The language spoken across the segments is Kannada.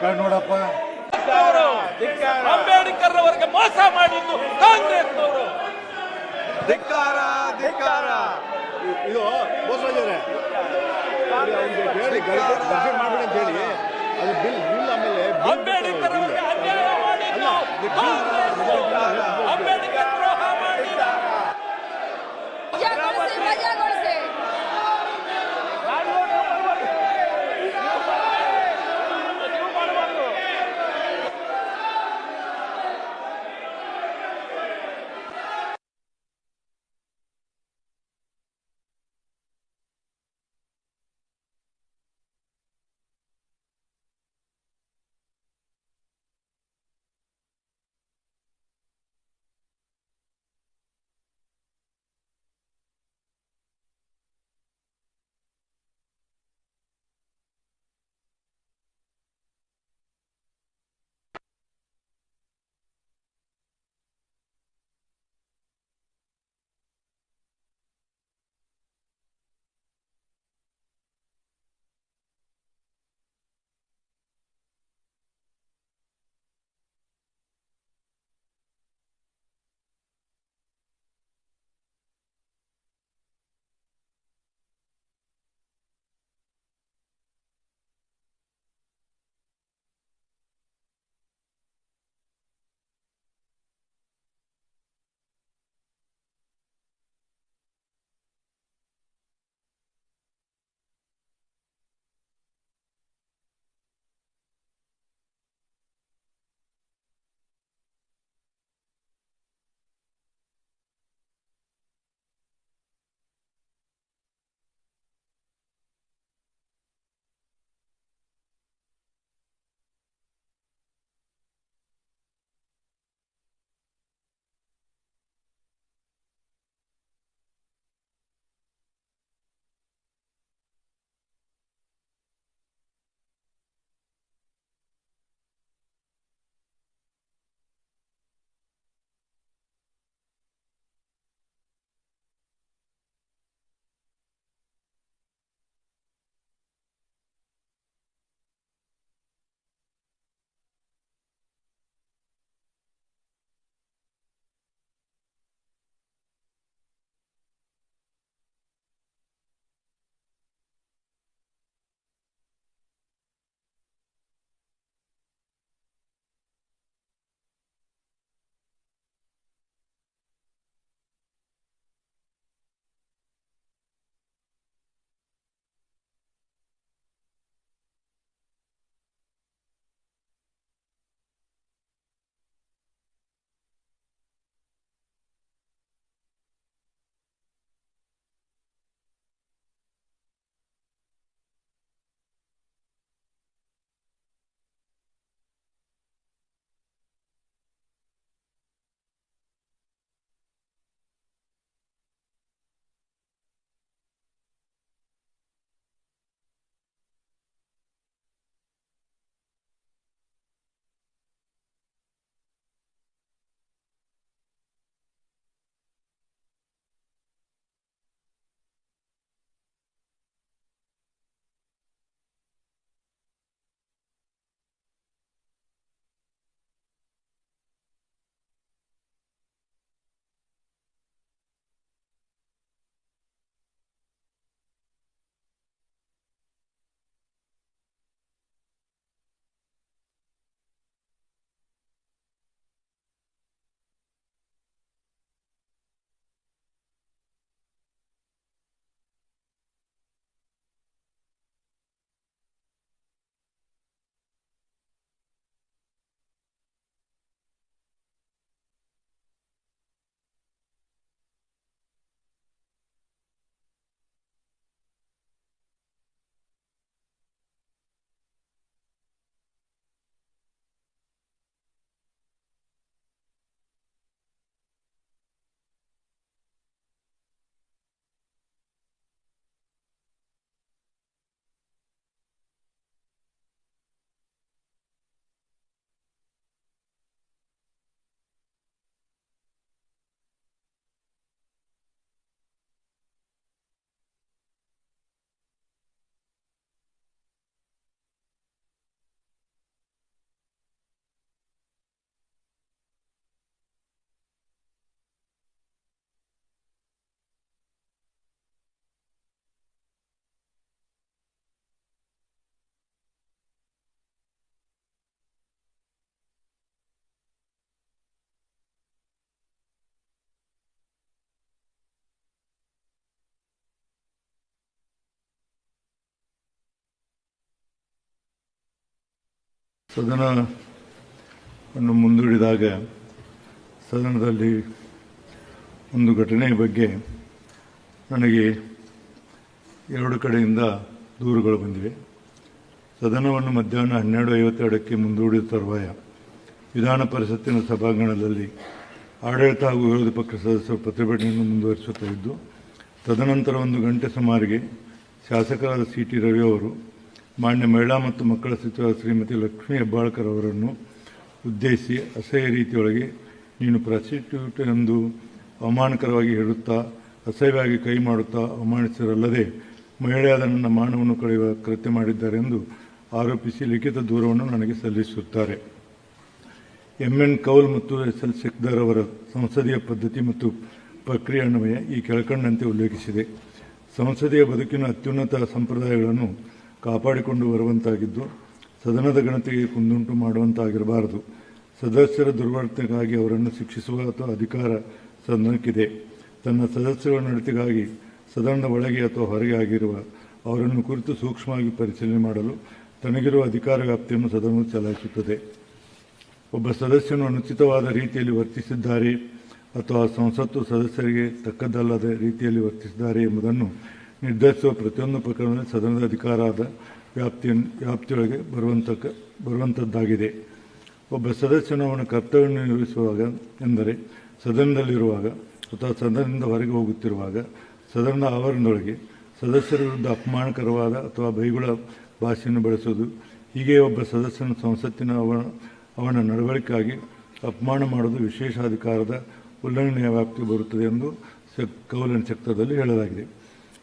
ಕಣ್ ನೋಡಪ್ಪ. ಅಂಬೇಡ್ಕರ್ ಅವರಿಗೆ ಮೋಸ ಮಾಡಿದ್ದು ಕಾಂಗ್ರೆಸ್ ಧಿಕ್ಕಾರ ಧಿಕ್ಕಾರ. ಇದು ಮೋಸ ಅವ್ರಿಗೆ ಹೇಳಿ ಮಾಡ್ಬೇಡಿ ಅಂತ ಹೇಳಿ ಅದು ಬಿಲ್ ಸದನವನ್ನು ಮುಂದೂಡಿದಾಗ ಸದನದಲ್ಲಿ ಒಂದು ಘಟನೆಯ ಬಗ್ಗೆ ನನಗೆ ಎರಡು ಕಡೆಯಿಂದ ದೂರುಗಳು ಬಂದಿವೆ. ಸದನವನ್ನು ಮಧ್ಯಾಹ್ನ ಹನ್ನೆರಡು ಐವತ್ತೆರಡಕ್ಕೆ ಮುಂದೂಡಿದ ತರುವಾಯ ವಿಧಾನ ಪರಿಷತ್ತಿನ ಸಭಾಂಗಣದಲ್ಲಿ ಆಡಳಿತ ಹಾಗೂ ವಿರೋಧ ಪಕ್ಷ ಸದಸ್ಯರು ಪ್ರತಿಭಟನೆಯನ್ನು ಮುಂದುವರಿಸುತ್ತಾ ಇದ್ದು, ತದನಂತರ ಒಂದು ಗಂಟೆ ಸುಮಾರಿಗೆ ಶಾಸಕರಾದ ಸಿ ಟಿ ರವಿ ಅವರು ಮಾನ್ಯ ಮಹಿಳಾ ಮತ್ತು ಮಕ್ಕಳ ಸಚಿವ ಶ್ರೀಮತಿ ಲಕ್ಷ್ಮೀ ಹೆಬ್ಬಾಳ್ಕರ್ ಅವರನ್ನು ಉದ್ದೇಶಿಸಿ ಅಸಹ್ಯ ರೀತಿಯೊಳಗೆ ನೀನು ಪ್ರಾಸಿಕ್ಯೂಟ್ ಎಂದು ಅವಮಾನಕರವಾಗಿ ಹೇಳುತ್ತಾ, ಅಸಹ್ಯವಾಗಿ ಕೈ ಮಾಡುತ್ತಾ ಅವಮಾನಿಸಿರಲ್ಲದೆ ಮಹಿಳೆಯಾದ ನನ್ನ ಮಾನವನ್ನು ಕಳೆಯುವ ಕೃತ್ಯ ಮಾಡಿದ್ದಾರೆ ಎಂದು ಆರೋಪಿಸಿ ಲಿಖಿತ ದೂರವನ್ನು ನನಗೆ ಸಲ್ಲಿಸುತ್ತಾರೆ. ಎಂಎನ್ ಕೌಲ್ ಮತ್ತು ಎಸ್ ಎಲ್ ಸಿಕ್ದರ್ ಅವರ ಸಂಸದೀಯ ಪದ್ಧತಿ ಮತ್ತು ಪ್ರಕ್ರಿಯೆ ಅನ್ವಯ ಈ ಕೆಳಕಂಡಂತೆ ಉಲ್ಲೇಖಿಸಿದೆ. ಸಂಸದೀಯ ಬದುಕಿನ ಅತ್ಯುನ್ನತ ಸಂಪ್ರದಾಯಗಳನ್ನು ಕಾಪಾಡಿಕೊಂಡು ಬರುವಂತಾಗಿದ್ದು, ಸದನದ ಗಣತಿಗೆ ಕುಂದುಂಟು ಮಾಡುವಂತಾಗಿರಬಾರದು. ಸದಸ್ಯರ ದುರ್ವರ್ತನೆಗಾಗಿ ಅವರನ್ನು ಶಿಕ್ಷಿಸುವ ಅಥವಾ ಅಧಿಕಾರ ಸದನಕ್ಕಿದೆ. ತನ್ನ ಸದಸ್ಯರ ನಡತೆಗಾಗಿ ಸದನದ ಒಳಗೆ ಅಥವಾ ಹೊರಗೆ ಆಗಿರುವ ಅವರನ್ನು ಕುರಿತು ಸೂಕ್ಷ್ಮವಾಗಿ ಪರಿಶೀಲನೆ ಮಾಡಲು ತನಗಿರುವ ಅಧಿಕಾರ ವ್ಯಾಪ್ತಿಯನ್ನು ಸದನವು ಚಲಾಯಿಸುತ್ತದೆ. ಒಬ್ಬ ಸದಸ್ಯನು ಅನುಚಿತವಾದ ರೀತಿಯಲ್ಲಿ ವರ್ತಿಸಿದ್ದಾರೆ ಅಥವಾ ಸಂಸತ್ತು ಸದಸ್ಯರಿಗೆ ತಕ್ಕದ್ದಲ್ಲದ ರೀತಿಯಲ್ಲಿ ವರ್ತಿಸಿದ್ದಾರೆ ಎಂಬುದನ್ನು ನಿರ್ಧರಿಸುವ ಪ್ರತಿಯೊಂದು ಪ್ರಕರಣದಲ್ಲಿ ಸದನದ ಅಧಿಕಾರದ ವ್ಯಾಪ್ತಿಯ ವ್ಯಾಪ್ತಿಯೊಳಗೆ ಬರುವಂತ ಬರುವಂಥದ್ದಾಗಿದೆ ಒಬ್ಬ ಸದಸ್ಯನು ಅವನ ಕರ್ತವ್ಯವನ್ನು ನಿರ್ವಹಿಸುವಾಗ ಎಂದರೆ ಸದನದಲ್ಲಿರುವಾಗ ಅಥವಾ ಸದನದಿಂದ ಹೊರಗೆ ಹೋಗುತ್ತಿರುವಾಗ ಸದನದ ಆವರಣದೊಳಗೆ ಸದಸ್ಯರ ವಿರುದ್ಧ ಅಪಮಾನಕರವಾದ ಅಥವಾ ಬೈಗುಳ ಭಾಷೆಯನ್ನು ಬಳಸುವುದು, ಹೀಗೆ ಒಬ್ಬ ಸದಸ್ಯನ ಸಂಸತ್ತಿನ ಅವನ ಅವನ ನಡವಳಿಕೆಗಾಗಿ ಅಪಮಾನ ಮಾಡುವುದು ವಿಶೇಷಾಧಿಕಾರದ ಉಲ್ಲಂಘನೆಯ ವ್ಯಾಪ್ತಿಗೆ ಬರುತ್ತದೆ ಎಂದು ಕೌಲನ್ ಸೆಕ್ಟರ್ದಲ್ಲಿ ಹೇಳಲಾಗಿದೆ.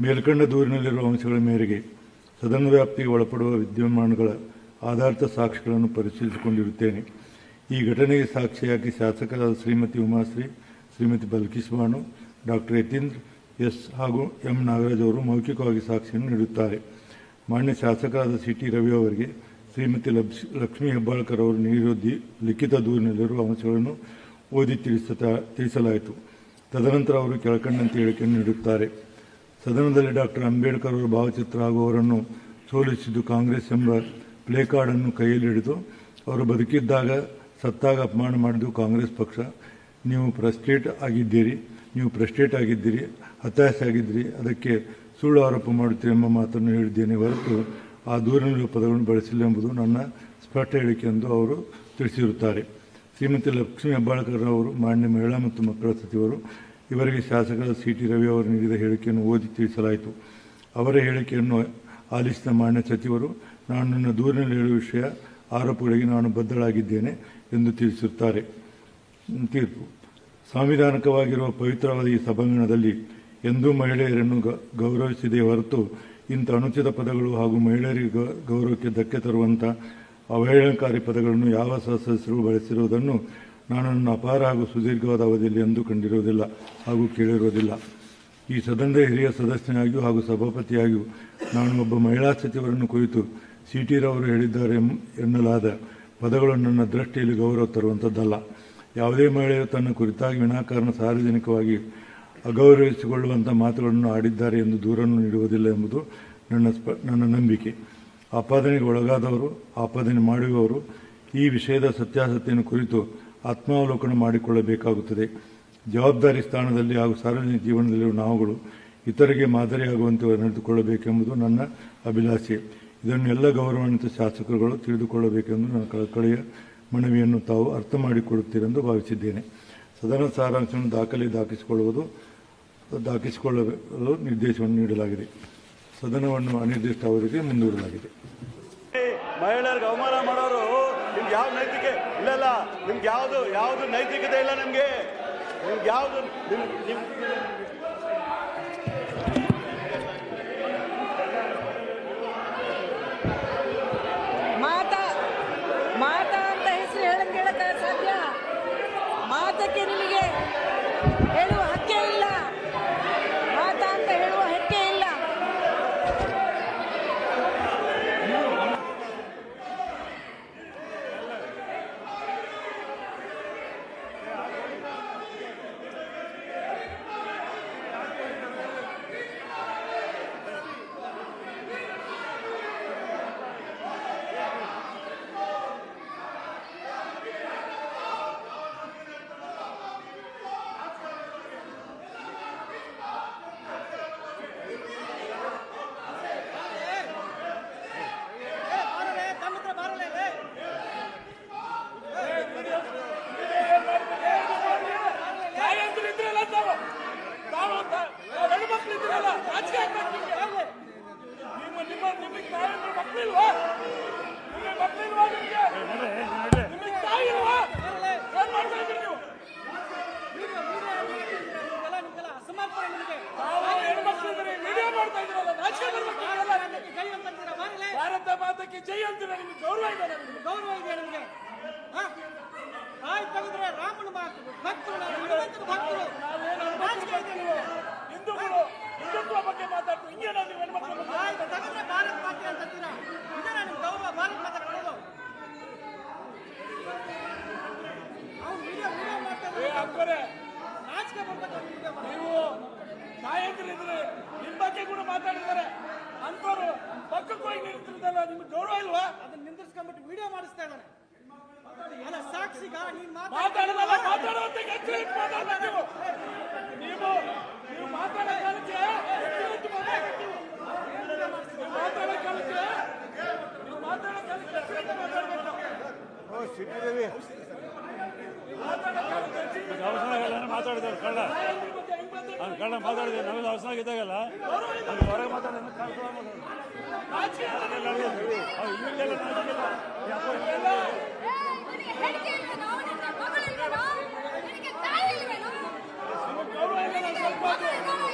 ಮೇಲ್ಕಂಡ ದೂರಿನಲ್ಲಿರುವ ಅಂಶಗಳ ಮೇರೆಗೆ ಸದನ ವ್ಯಾಪ್ತಿಗೆ ಒಳಪಡುವ ವಿದ್ಯಮಾನಗಳ ಆಧಾರಿತ ಸಾಕ್ಷಿಗಳನ್ನು ಪರಿಶೀಲಿಸಿಕೊಂಡಿರುತ್ತೇನೆ. ಈ ಘಟನೆಗೆ ಸಾಕ್ಷಿಯಾಗಿ ಶಾಸಕರಾದ ಶ್ರೀಮತಿ ಉಮಾಶ್ರೀ, ಶ್ರೀಮತಿ ಬಲ್ಕಿಸ್ ಬಾನು ಡಾಕ್ಟರ್ ಯತೀಂದ್ರ ಎಸ್ ಹಾಗೂ ಎಂ. ನಾಗರಾಜ್ ಅವರು ಮೌಖಿಕವಾಗಿ ಸಾಕ್ಷಿಯನ್ನು ನೀಡುತ್ತಾರೆ. ಮಾನ್ಯ ಶಾಸಕರಾದ ಸಿ. ಟಿ. ರವಿ ಅವರಿಗೆ ಶ್ರೀಮತಿ ಲಕ್ಷ್ ಲಕ್ಷ್ಮೀ ಹೆಬ್ಬಾಳ್ಕರ್ ಅವರು ನೀಡಿರುವ ಲಿಖಿತ ದೂರಿನಲ್ಲಿರುವ ಅಂಶಗಳನ್ನು ಓದಿ ತಿಳಿಸುತ್ತಾ ತಿಳಿಸಲಾಯಿತು. ತದನಂತರ ಅವರು ಕೆಳಕಂಡಂತೆ ಹೇಳಿಕೆಯನ್ನು ನೀಡುತ್ತಾರೆ. ಸದನದಲ್ಲಿ ಡಾಕ್ಟರ್ ಅಂಬೇಡ್ಕರ್ ಅವರ ಭಾವಚಿತ್ರ ಆಗುವವರನ್ನು ಸೋಲಿಸಿದ್ದು ಕಾಂಗ್ರೆಸ್ ಎಂಬ ಪ್ಲೇ ಕಾರ್ಡನ್ನು ಕೈಯಲ್ಲಿ ಹಿಡಿದು ಅವರು ಬದುಕಿದ್ದಾಗ ಸತ್ತಾಗ ಅಪಮಾನ ಮಾಡಿದ್ದು ಕಾಂಗ್ರೆಸ್ ಪಕ್ಷ. ನೀವು ಪ್ರಸ್ಟೇಟ್ ಆಗಿದ್ದೀರಿ, ನೀವು ಪ್ರಸ್ಟೇಟ್ ಆಗಿದ್ದೀರಿ, ಹತಾಶೆ ಆಗಿದ್ದೀರಿ, ಅದಕ್ಕೆ ಸುಳ್ಳು ಆರೋಪ ಮಾಡುತ್ತೀರಿ ಎಂಬ ಮಾತನ್ನು ಹೇಳಿದ್ದೇನೆ ಹೊರತು ಆ ದೂರಿನಲ್ಲಿರುವ ಪದಗಳನ್ನು ಬಳಸಿಲ್ಲ ಎಂಬುದು ನನ್ನ ಸ್ಪಷ್ಟ ಹೇಳಿಕೆ ಎಂದು ಅವರು ತಿಳಿಸಿರುತ್ತಾರೆ. ಶ್ರೀಮತಿ ಲಕ್ಷ್ಮೀ ಹೆಬ್ಬಾಳ್ಕರ್ ಅವರು ಮಾನ್ಯ ಮಹಿಳಾ ಮತ್ತು ಮಕ್ಕಳ ಸಚಿವರು ಇವರಿಗೆ ಶಾಸಕ ಸಿ ಟಿ ರವಿ ಅವರು ನೀಡಿದ ಹೇಳಿಕೆಯನ್ನು ಓದಿ ತಿಳಿಸಲಾಯಿತು. ಅವರ ಹೇಳಿಕೆಯನ್ನು ಆಲಿಸಿದ ಮಾನ್ಯ ಸಚಿವರು, ನಾನು ನನ್ನ ದೂರಿನಲ್ಲಿ ಹೇಳುವ ವಿಷಯ, ಆರೋಪಗಳಿಗೆ ನಾನು ಬದ್ಧಳಾಗಿದ್ದೇನೆ ಎಂದು ತಿಳಿಸುತ್ತಾರೆ. ತೀರ್ಪು. ಸಾಂವಿಧಾನಿಕವಾಗಿರುವ ಪವಿತ್ರವಾದ ಈ ಸಭಾಂಗಣದಲ್ಲಿ ಎಂದೂ ಮಹಿಳೆಯರನ್ನು ಗೌರವಿಸಿದೆ ಹೊರತು ಇಂಥ ಅನುಚಿತ ಪದಗಳು ಹಾಗೂ ಮಹಿಳೆಯರಿಗೆ ಗೌರವಕ್ಕೆ ಧಕ್ಕೆ ತರುವಂಥ ಅವಹೇಳನಕಾರಿ ಪದಗಳನ್ನು ಯಾವ ಸದಸ್ಯರು ಬಳಸಿರುವುದನ್ನು ನಾನು ನನ್ನ ಅಪಾರ ಹಾಗೂ ಸುದೀರ್ಘವಾದ ಅವಧಿಯಲ್ಲಿ ಎಂದು ಕಂಡಿರುವುದಿಲ್ಲ ಹಾಗೂ ಕೇಳಿರುವುದಿಲ್ಲ. ಈ ಸದನದ ಹಿರಿಯ ಸದಸ್ಯನಾಗಿಯೂ ಹಾಗೂ ಸಭಾಪತಿಯಾಗಿಯೂ ನಾನು ಒಬ್ಬ ಮಹಿಳಾ ಸಚಿವರನ್ನು ಕುರಿತು ಸಿ ಟಿ ರವರು ಹೇಳಿದ್ದಾರೆ ಎನ್ನಲಾದ ಪದಗಳು ನನ್ನ ದೃಷ್ಟಿಯಲ್ಲಿ ಗೌರವ ತರುವಂಥದ್ದಲ್ಲ ಯಾವುದೇ ಮಹಿಳೆಯು ತನ್ನ ಕುರಿತಾಗಿ ವಿನಾಕಾರಣ ಸಾರ್ವಜನಿಕವಾಗಿ ಅಗೌರವಿಸಿಕೊಳ್ಳುವಂಥ ಮಾತುಗಳನ್ನು ಆಡಿದ್ದಾರೆ ಎಂದು ದೂರನ್ನು ನೀಡುವುದಿಲ್ಲ ಎಂಬುದು ನನ್ನ ಸ್ಪ, ನನ್ನ ನಂಬಿಕೆ. ಆಪಾದನೆಗೆ ಒಳಗಾದವರು, ಆಪಾದನೆ ಮಾಡುವವರು ಈ ವಿಷಯದ ಸತ್ಯಾಸತ್ಯನ ಕುರಿತು ಆತ್ಮಾವಲೋಕನ ಮಾಡಿಕೊಳ್ಳಬೇಕಾಗುತ್ತದೆ. ಜವಾಬ್ದಾರಿ ಸ್ಥಾನದಲ್ಲಿ ಹಾಗೂ ಸಾರ್ವಜನಿಕ ಜೀವನದಲ್ಲಿರುವ ನಾವುಗಳು ಇತರಿಗೆ ಮಾದರಿಯಾಗುವಂತೆ ನಡೆದುಕೊಳ್ಳಬೇಕೆಂಬುದು ನನ್ನ ಅಭಿಲಾಷೆ. ಇದನ್ನು ಎಲ್ಲ ಗೌರವಾನ್ವಿತ ಶಾಸಕರುಗಳು ತಿಳಿದುಕೊಳ್ಳಬೇಕೆಂದು ನನ್ನ ಕಳಕಳಿಯ ಮನವಿಯನ್ನು ತಾವು ಅರ್ಥ ಮಾಡಿಕೊಡುತ್ತೀರೆಂದು ಭಾವಿಸಿದ್ದೇನೆ. ಸದನ ಸಾರಾಂಶವನ್ನು ದಾಖಲೆ ದಾಖಲಿಸಿಕೊಳ್ಳುವುದು, ದಾಖಲಿಸಿಕೊಳ್ಳಲು ನಿರ್ದೇಶವನ್ನು ನೀಡಲಾಗಿದೆ. ಸದನವನ್ನು ಅನಿರ್ದಿಷ್ಟ ಅವಧಿಗೆ ಮುಂದೂಡಲಾಗಿದೆ. ಮಹಿಳೆಯರಿಗೆ ಅವಮಾನ ಮಾಡೋರು ನಿಮ್ಗೆ ಯಾವ ನೈತಿಕೆ ಇಲ್ಲ ಇಲ್ಲ, ನಿಮ್ಗೆ ಯಾವುದು ಯಾವುದು ನೈತಿಕತೆ ಇಲ್ಲ ನಿಮಗೆ. ನಿಮ್ಗೆ ಯಾವುದು ನಿಮ್ ನಿಮ್ ಮಾತಾ ಮಾತಾ ಅಂತ ಹೆಸರು ಹೇಳಕ್ ಹೇಳಕ್ ಸಾಧ್ಯ? ಮಾತಕ್ಕೆ ನಿಮಗೆ ನಿಂದಿರ್ಸ್ಕೊಂಡ್ಬಿಟ್ಟು ವಿಡಿಯೋ ಮಾಡಿಸ್ತಾ ಇದ್ದಾನೆ. ಅಲ್ಲ ಸಾಕ್ಷಿಗ ನೀನ್ ಎಚ್ಚರಿಕೆ ನೀವು ನೀವು ಮಾತಾಡೋ ಕಾಲಕ್ಕೆ ಎಚ್ಚರಿಕೆ ಮಾತಾಡ್ಬೇಕು ನೀವು. ಮಾತಾಡೋ ಕಾಲಕ್ಕೆ ನೀವು ಮಾತಾಡೋ ಕಾಲಕ್ಕೆ ಎಚ್ಚರಿಕೆ ಮಾತಾಡ್ಬೇಕು ಓ ಸಿಟ್ಟಿದೇವಿ ಮಾತಾಡೋ ಕಾಲಕ್ಕೆ. ಎಚ್ಚರಿಕೆ ಮಾತಾಡಿದ್ರು ಕಳ್ಳ? ಅವ್ನು ಕಳ್ಳ. ಮಾತಾಡಿದ್ರೆ ನಮಗೆ ಅವಸರ ಇದ್ದಾಗಲ್ಲ ಹೊರಗೆ ಮಾತಾಡಿದ್ರೆ ನಾಚಿಕೆ Come on, come on.